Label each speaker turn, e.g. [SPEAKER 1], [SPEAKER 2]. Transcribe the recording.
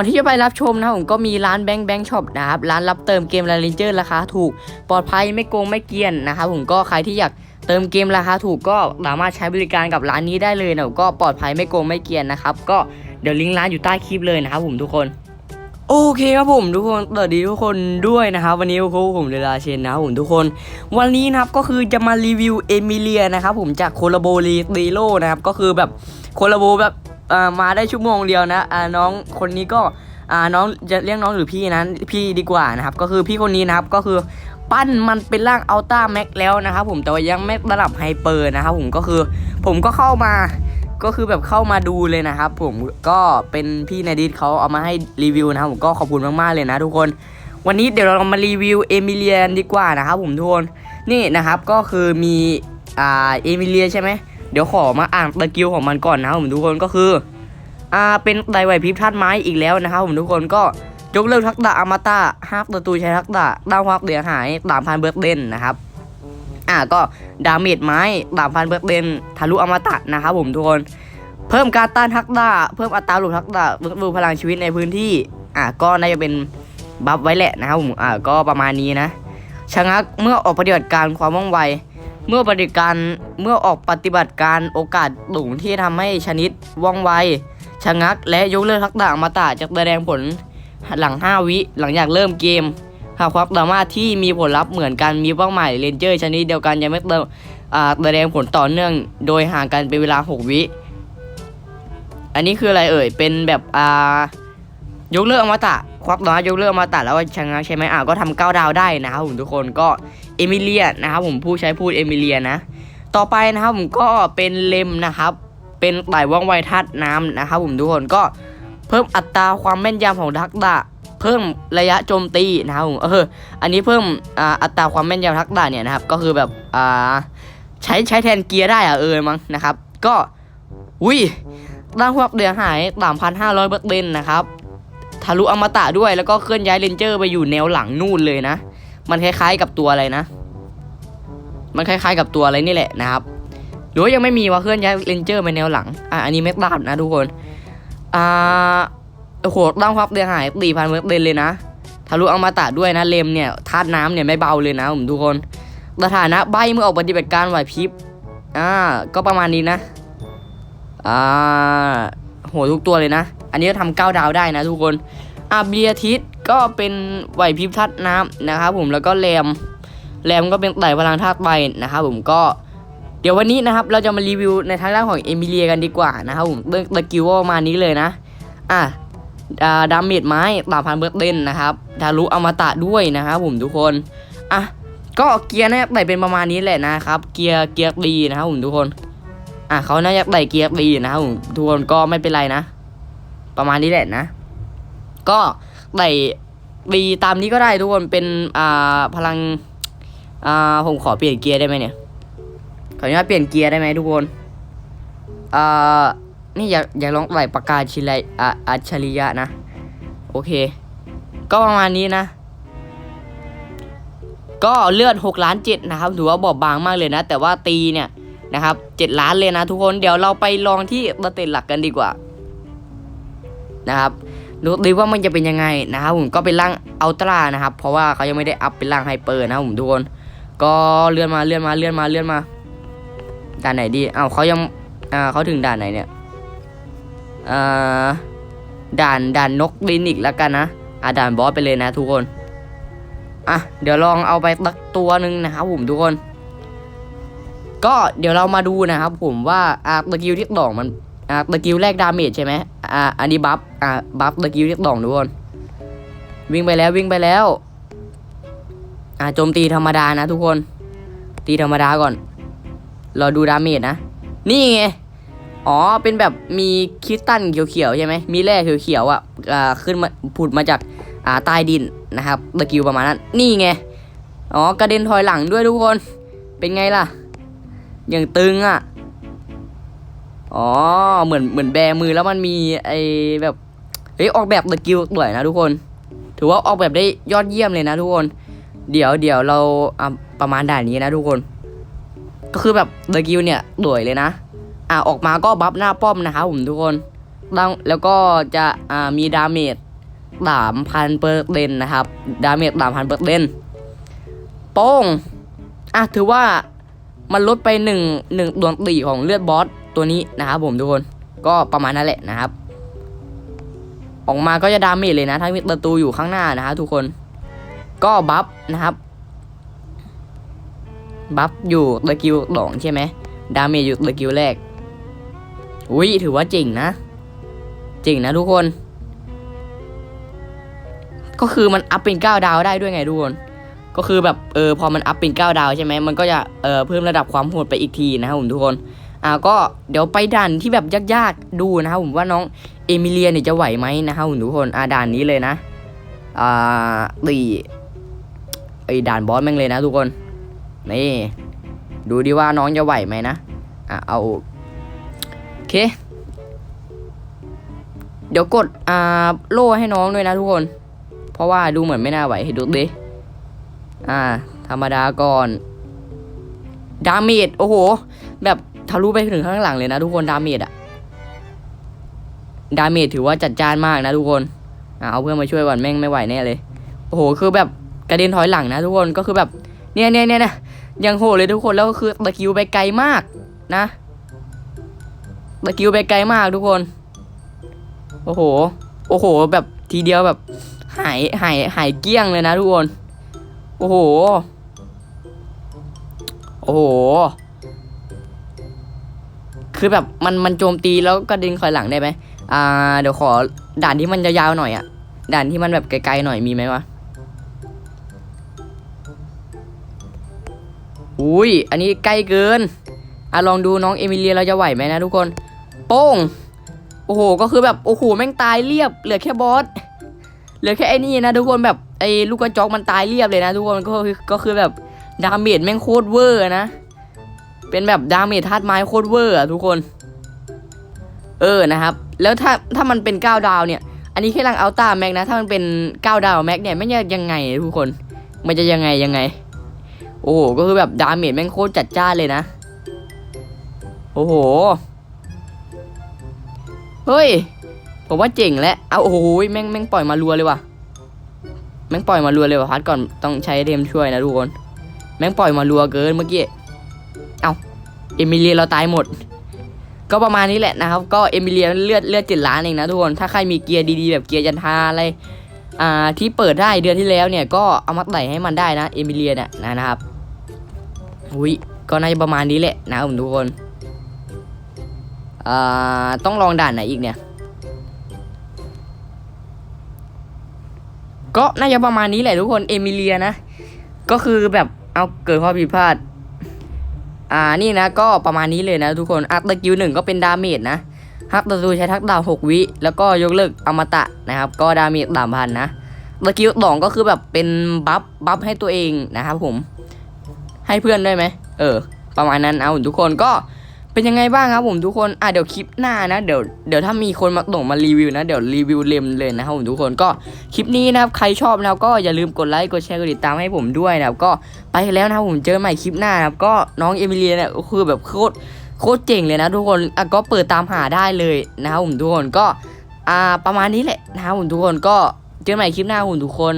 [SPEAKER 1] ่อนที่จะไปรับชมนะครับผมก็มีร้านแบงค์แบงค์ช็อปนะครับร้านรับเติมเกมลาเลนเจอร์ราคาถูก ปลอดภัยไม่โกงไม่เกียนนะครับผมก็ใครที่อยากเติมเกมราคาถูกก็สามารถใช้บริการกับร้านนี้ได้เลยนะก็ปลอดภัยไม่โกงไม่เกียนนะครับก็เดี๋ยวลิงก์ร้านอยู่ใต้คลิปเลยนะครับผมทุกคนโอเคครับผมทุกคนสวัสดีทุกคนด้วยนะครับ วันนี้ผมเดลาเชนนะครับผมทุกคน วันนี้นะครับก็คือจะมารีวิวเอมิเลียนะครับผมจากโคลาโบรีตีโลนะครับก็คือแบบโคลาโบแบบ มาได้ชั่วโมงเดียวนะน้องคนนี้ก็น้องจะเรียกน้องหรือพี่นั้นพี่ดีกว่านะครับ ก็คือพี่คนนี้นะครับก็คือปั้นมันเป็นร่างอัลต้าแม็กแล้วนะครับผมแต่ว่ายังไม่ระดับไฮเปอร์นะครับผมก็คือผมก็เข้ามาก็คือแบบเข้ามาดูเลยนะครับผมก็เป็นพี่ในดิสเขาเอามาให้รีวิวนะครับผมก็ขอบคุณมากๆเลยนะทุกคน วันนี้เดี๋ยวเรามารีวิวเอมิเลียนดีกว่านะครับผมทุกคนนี่นะครับก็คือมีอ่าเอมิเลียใช่ไหมเดี๋ยวขอมาอ่านสกิลของมันก่อนนะครับผมทุกคนก็คือ อ่าเป็นไดไหวพริบธาตุไม้อีกแล้วนะครับผมทุกคนก็ยกเลิกทักษะอมตะห้ามประตูใช้ทักษะดาวความเสียหายตามพันเบิร์กเดนนะครับอ่าก็ดาเมจไม้ดาบพันเปอร์เซ็นทะลุอมตะนะครับผมทุกคนเพิ่มการต้านทักษะเพิ่มอัตราหลุดทักษะเพิ่มพลังชีวิตในพื้นที่อ่าก็น่าจะเป็นบัฟไว้แหละนะครับผมอ่าก็ประมาณนี้นะชะงักเมื่อออกปฏิบัติการความว่องไว เมื่อปฏิบัติการเมื่อออกปฏิบัติการโอกาสสูงที่ทำให้ชนิดว่องไว ชะงักและยกเลิกทักษะอมตะจะแสดงผลหลัง 5 วิหลังจากเริ่มเกม หากความสามารถที่มีผลลัพธ์เหมือนกันมีเป้าหมายเรนเจอร์ชนิดเดียวกันยังไม่เติมแสดงผลต่อเนื่องโดยห่างกันเป็นเวลา 6 วิ อันนี้คืออะไรเอ่ย เป็นแบบอ่ายกเลิกอมตะ ควักน้อยยกเลิกอมตะแล้วชะงักใช่ไหมอ่าก็ทำเก้าดาวได้นะครับผมทุกคนก็เอมิเลียนะครับผมผู้ใช้พูดเอมิเลียนะ ต่อไปนะครับผมก็เป็นเลมนะครับ เป็นไต่ว่องไวธาตุน้ำนะครับผมทุกคนก็เพิ่มอัตราความแม่นยำของทักษะเพิ่มระยะโจมตีนะครับผมเอออันนี้เพิ่มอัตราความแม่นยำทักษะเนี่ยนะครับก็คือแบบอ่าใช้ใช้แทนเกียร์ได้อะเออมั้งนะครับ ก็อุ้ยร่างพวกเดือหายสามพันห้าร้อยเปอร์เซ็นต์นะครับทะลุอมตะด้วยแล้วก็เคลื่อนย้ายเลนเจอร์ไปอยู่แนวหลังนู่นเลยนะ มันคล้ายๆกับตัวอะไรนะ มันคล้ายๆกับตัวอะไรนี่แหละนะครับ หรือว่ายังไม่มีว่าเคลื่อนย้ายเลนเจอร์ไปแนวหลัง อะอันนี้ไม่ตามนะทุกคน อ่าโอ้โหร่างพับเดือหายตีพันเปอร์เซ็นเลยนะทะลุอมาตะด้วยนะเลมเนี่ยธาตุน้ำเนี่ยไม่เบาเลยนะผมทุกคนสถานะใบเมื่อออกปฏิบัติการไหวพริบอ่าก็ประมาณนี้นะอ่าโหทุกตัวเลยนะ อันนี้ทำเก้าดาวได้นะทุกคนอ่าเบียทิสก็เป็นไหวพริบธาตุน้ำนะครับผมแล้วก็แรมแรมก็เป็นไต่พลังธาตุไฟนะครับผมก็ เดี๋ยววันนี้นะครับเราจะมารีวิวในทางด้านของเอมิเลียกันดีกว่านะครับผมเรื่องตะกิวก็ประมาณนี้เลยนะ อะอ่าดาเมจไม้ตามพันเบิร์เดนนะครับทะลุอมตะด้วยนะครับผมทุกคนอะก็เกียร์น่าจะไต่เป็นประมาณนี้แหละนะครับ เกียร์เกียร์ดีนะครับผมทุกคน อะเขาน่าจะไต่เกียร์ดีนะครับผมทุกคนก็ไม่เป็นไรนะ ประมาณนี้แหละนะ ก็ไต่ดีตามนี้ก็ได้ทุกคนเป็นอ่าพลังอ่าผมขอเปลี่ยนเกียร์ได้ไหมเนี่ย ขออนุญาตเปลี่ยนเกียร์ได้ไหมทุกคนเอ่านี่อยากอยากลองไหลประกาศชิไลอะอัจฉริยะนะ โอเค ก็ประมาณนี้นะ ก็เลือด6ล้าน7นะครับถือว่าบอบบางมากเลยนะ แต่ว่าตีเนี่ยนะครับ7ล้านเลยนะทุกคนเดี๋ยวเราไปลองที่สเตตหลักกันดีกว่า นะครับดูดีว่ามันจะเป็นยังไงนะครับผมก็เป็นร่างอัลตร้านะครับ เพราะว่าเขายังไม่ได้อัพเป็นร่างไฮเปอร์นะครับผมทุกคน ก็เลื่อนมาเลื่อนมาเลื่อนมาเลื่อนมา ด่านไหนดีเอ้าเขายังอ่าเขาถึงด่านไหนเนี่ยอ่าด่านด่านนกลินิกแล้วกันนะอ่าด่านบอสไปเลยนะทุกคนอะเดี๋ยวลองเอาไปตักตัวหนึ่งนะครับผมทุกคน ก็เดี๋ยวเรามาดูนะครับผมว่าอ่าตะกิวที่ดอกมันอ่าตะกิวแรกดาเมจใช่ไหมอ่าอันนี้บัฟอ่าบัฟตะกิวที่ดอกทุกคน วิ่งไปแล้ววิ่งไปแล้วอ่าโจมตีธรรมดานะทุกคน ตีธรรมดาก่อน ราดูดาเมจนะ นี่ไง อ๋อ เป็นแบบมีคริสตัลเขียวๆใช่ไหม มีแร่เขียวๆอะอ่าขึ้นมาผุดมาจากอ่าใต้ดินนะครับตะกิวประมาณนั้น นี่ไง อ๋อ กระเด็นถอยหลังด้วยทุกคน เป็นไงล่ะ อย่างตึงอะ อ๋อ เหมือนเหมือนแบมือแล้วมันมีไอแบบเฮ้ยออกแบบตะกิวสวยนะทุกคน ถือว่าออกแบบได้ยอดเยี่ยมเลยนะทุกคน เดี๋ยวเดี๋ยวเราประมาณด่านนี้นะทุกคน ก็คือแบบเดอะกิลเนี่ยสวยเลยนะ อะออกมาก็บัฟหน้าป้อมนะครับผมทุกคนแล้วแล้วก็จะอ่ามีดาเมจสามพันเปอร์เซ็นต์นะครับ ดาเมจสามพันเปอร์เซ็นต์โป้งอะถือว่ามันลดไปหนึ่งหนึ่งดวงตีของเลือดบอสตัวนี้นะครับผมทุกคนก็ประมาณนั้นแหละนะครับ ออกมาก็จะดาเมจเลยนะถ้ามีประตูอยู่ข้างหน้านะฮะทุกคน ก็บัฟนะครับ บัฟอยู่ตะกิวสองใช่ไหมดาเมจอยู่ตะกิวแรก อุ้ยถือว่าเจ๋งนะเจ๋งนะทุกคน ก็คือมันอัพเป็น 9 ดาวได้ด้วยไงทุกคน ก็คือแบบเออพอมันอัพเป็น 9 ดาวใช่ไหมมันก็จะเออเพิ่มระดับความโหดไปอีกทีนะครับผมทุกคนอ่าก็เดี๋ยวไปด่านที่แบบยากๆดูนะครับผมว่าน้องเอมิเลียเนี่ยจะไหวไหมนะครับผมทุกคนอ่าด่านนี้เลยนะอ่าตีไอด่านบอสแม่งเลยนะทุกคน นี่ ดูดิว่าน้องจะไหวไหมนะ อะ เอา โอเค เดี๋ยวกด อ่า โล่ให้น้องด้วยนะทุกคน เพราะว่าดูเหมือนไม่น่าไหวให้ดูดิ อ่า ธรรมดาก่อน ดาเมจ โอ้โห แบบทะลุไปถึงข้างหลังเลยนะทุกคน ดาเมจอะดาเมจถือว่าจัดจ้านมากนะทุกคนอ่าเอาเพื่อนมาช่วยก่อนแม่งไม่ไหวแน่เลย โอ้โห คือแบบกระเด็นถอยหลังนะทุกคน ก็คือแบบ เนี่ยเนี่ยเนี่ยนะ ยังโหดเลยทุกคนแล้วก็คือตะคิวไปไกลมากนะตะคิวไปไกลมากทุกคน โอ้โห โอ้โห แบบทีเดียวแบบ หายหายหายเกลี้ยงเลยนะทุกคน โอ้โห โอ้โห คือแบบมันมันโจมตีแล้วก็ดึงคอยหลังได้ไหมอ่า เดี๋ยวขอด่านที่มันยาวๆหน่อยอะด่านที่มันแบบไกลๆหน่อยมีไหมวะ อุ้ยอันนี้ใกล้เกินอะลองดูน้องเอมิเลียเราจะไหวไหมนะทุกคนโป้งโอ้โหก็คือแบบโอ้โหแม่งตายเรียบเหลือแค่บอสเหลือแค่ไอ้นี่นะทุกคนแบบไอ้ลูกกระจอกมันตายเรียบเลยนะทุกคนก็คือก็คือแบบดาเมจแม่งโคตรเวอร์นะ เป็นแบบดาเมจธาตุไม้โคตรเวอร์อะทุกคน เออนะครับ แล้วถ้าถ้ามันเป็น9ดาวเนี่ย อันนี้แค่ลังอัลต้าแม็กนะ ถ้ามันเป็น9ดาวแม็กเนี่ยไม่จะยังไงทุกคน มันจะยังไงยังไง โอ้โห ก็คือแบบดาเมจแม่งโคตรจัดจ้านเลยนะ โอ้โห เฮ้ย ผมว่าเจ๋งแล้วเอาโอ้โหแม่งแม่งปล่อยมารัวเลยว่ะ แม่งปล่อยมารัวเลยว่ะพัดก่อนต้องใช้เทมช่วยนะทุกคน แม่งปล่อยมารัวเกินเมื่อกี้ เอาเอมิเลียเราตายหมด ก็ประมาณนี้แหละนะครับ ก็เอมิเลียเลือดเลือดเจ็ดล้านเองนะทุกคน ถ้าใครมีเกียร์ดีๆแบบเกียร์ยันทาอะไร อ่าที่เปิดได้เดือนที่แล้วเนี่ยก็เอามาใส่ให้มันได้นะเอมิเลียเนี่ยนะนะครับ อุ้ยก็น่าจะประมาณนี้แหละนะผมทุกคนอ่าต้องลองด่านไหนอีกเนี่ย ก็น่าจะประมาณนี้แหละทุกคนเอมิเลียนะ ก็คือแบบเอาเกิดข้อผิดพลาด อ่านี่นะก็ประมาณนี้เลยนะทุกคนอัตตะกิวหนึ่งก็เป็นดาเมจนะฮักตะตูใช้ทักดาวหกวิ แล้วก็ยกเลิกอมตะนะครับ ก็ดาเมจสามพันนะตะกิวสองก็คือแบบเป็นบัฟบัฟให้ตัวเองนะครับผม ให้เพื่อนได้ไหมเออ ประมาณนั้นเอาทุกคนก็เป็นยังไงบ้างครับผมทุกคนอะเดี๋ยวคลิปหน้านะเดี๋ยวเดี๋ยวถ้ามีคนมาส่งมารีวิวนะเดี๋ยวรีวิวเล็มเลยนะครับผมทุกคนก็คลิปนี้นะครับใครชอบนะครับก็อย่าลืมกดไลค์กดแชร์กดติดตามให้ผมด้วยนะครับก็ไปแล้วนะครับผมเจอกันใหม่คลิปหน้านะครับก็น้องเอมิเลียเนี่ยก็คือแบบโคตรโคตรเจ๋งเลยนะทุกคนอะก็เปิดตามหาได้เลยนะครับผมทุกคนก็อ่าประมาณนี้แหละนะครับผมทุกคนก็เจอกันใหม่คลิปหน้าครับผมทุกคน